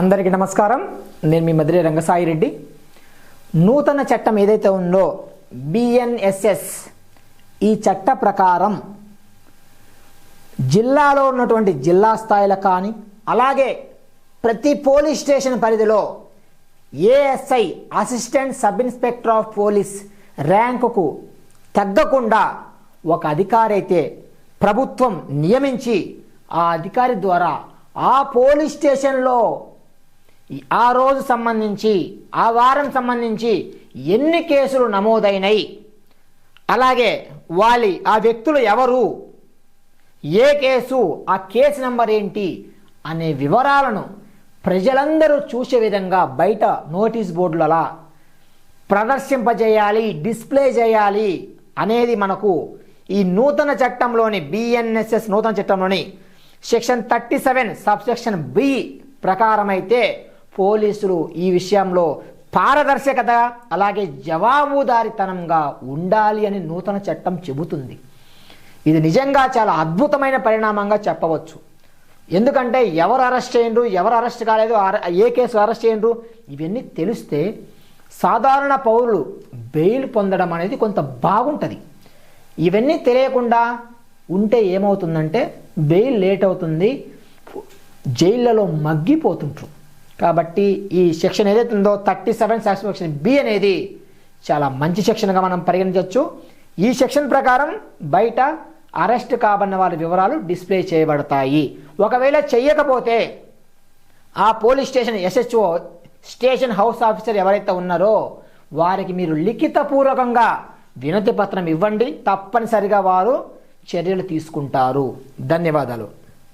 అందరికీ నమస్కారం. నేను మీ మధుரை రంగసాయి రెడ్డి. నూతన చట్టం ఏదైతే ఉందో బిఎన్ఎస్ఎస్ ఈ చట్ట ప్రకారం జిల్లాలో ఉన్నటువంటి జిల్లా స్థాయిలో కానీ అలాగే ప్రతి పోలీస్ స్టేషన్ పరిధిలో ASI assistant sub inspector of police ర్యాంకుకు తగ్గకుండా ఒక అధికారి అయితే ప్రభుత్వం నియమించి ఆ అధికారి ద్వారా ఆ పోలీస్ స్టేషన్లో ఆ రోజు సంబంధించి ఆ వారం సంబంధించి ఎన్ని కేసులు నమోదైనాయి? అలాగే వాలి ఆ వ్యక్తులు ఎవరు? ఏ కేసు ఆ కేసు నెంబర్ ఏంటి? అనే వివరాలను ప్రజలందరూ చూసే విధంగా బయట నోటీస్ బోర్డులలా ప్రదర్శింపజేయాలి డిస్ప్లే చేయాలి అనేది మనకు ఈ నూతన చట్టంలోని బిఎన్ఎస్ఎస్ నూతన చట్టంలోని section thirty seven sub section B ప్రకారమైతే అయితే పోలీసులు ఈ విషయంలో పారదర్శకత అలాగే జవాబుదారితనంగా ఉండాలి అని నూతన చట్టం చెబుతుంది. ఇది నిజంగా చాలా అద్భుతమైన పరిణామంగా చెప్పవచ్చు. ఎందుకంటే ఎవరు అరెస్ట్ చేయండ్రు ఎవరు అరెస్ట్ కాలేదు ఏ కేసు అరెస్ట్ చేయండ్రు ఇవన్నీ తెలిస్తే సాధారణ పౌరులు బెయిల్ పొందడం అనేది కొంత బాగుంటుంది. ఇవన్నీ తెలియకుండా ఉంటే ఏమవుతుందంటే బెయిల్ లేట్ అవుతుంది జైళ్ళలో మగ్గిపోతుంటారు కాబట్టి ఈ సెక్షన్ ఏదైతే ఉందో థర్టీ సెవెన్ సాటిస్ఫాక్షన్ బి అనేది చాలా మంచి సెక్షన్గా మనం పరిగణించవచ్చు. ఈ సెక్షన్ ప్రకారం బయట అరెస్ట్ కాబడిన వాళ్ళ వివరాలు డిస్ప్లే చేయబడతాయి. ఒకవేళ చెయ్యకపోతే ఆ police station SHO station house officer ఎవరైతే ఉన్నారో వారికి మీరు లిఖితపూర్వకంగా వినతి పత్రం ఇవ్వండి. తప్పనిసరిగా వారు చర్యలు తీసుకుంటారు. ధన్యవాదాలు.